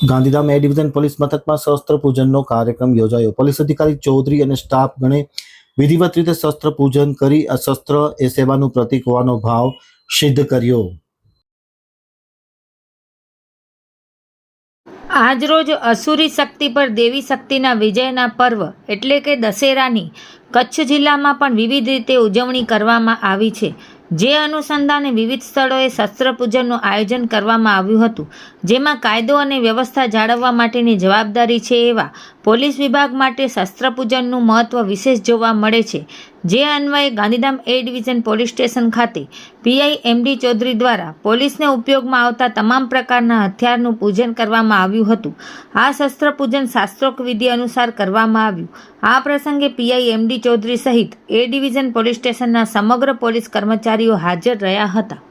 Gandhidham A division police મથકમાં શસ્ત્ર પૂજનનો કાર્યક્રમ યોજાયો. પોલીસ અધિકારી ચૌધરી અને સ્ટાફ ગણે વિધિવત રીતે શસ્ત્ર પૂજન કરી આ શસ્ત્ર એ સેવાનું પ્રતીક હોવાનો ભાવ સિદ્ધ કર્યો. આજરોજ અસુરી શક્તિ પર દેવી શક્તિના વિજયના પર્વ એટલે કે દશેરાની કચ્છ જિલ્લામાં પણ વિવિધ રીતે ઉજવણી કરવામાં આવી છે. જે અનુસંધાને વિવિધ સ્થળોએ શસ્ત્ર પૂજનનું આયોજન કરવામાં આવ્યું હતું, જેમાં કાયદો અને વ્યવસ્થા જાળવવા માટેની જવાબદારી છે એવા પોલીસ વિભાગ માટે શસ્ત્રપૂજનનું મહત્વ વિશેષ જોવા મળે છે. જે અન્વયે Gandhidham A division police station ખાતે પીઆઈ એમડી ચૌધરી દ્વારા પોલીસને ઉપયોગમાં આવતા તમામ પ્રકારના હથિયારનું પૂજન કરવામાં આવ્યું હતું. આ શસ્ત્ર પૂજન શાસ્ત્રોક્ત વિધિ અનુસાર કરવામાં આવ્યું. આ પ્રસંગે પીઆઈ એમડી ચૌધરી સહિત એ ડિવિઝન પોલીસ સ્ટેશનના સમગ્ર પોલીસ કર્મચારીઓ હાજર રહ્યા હતા.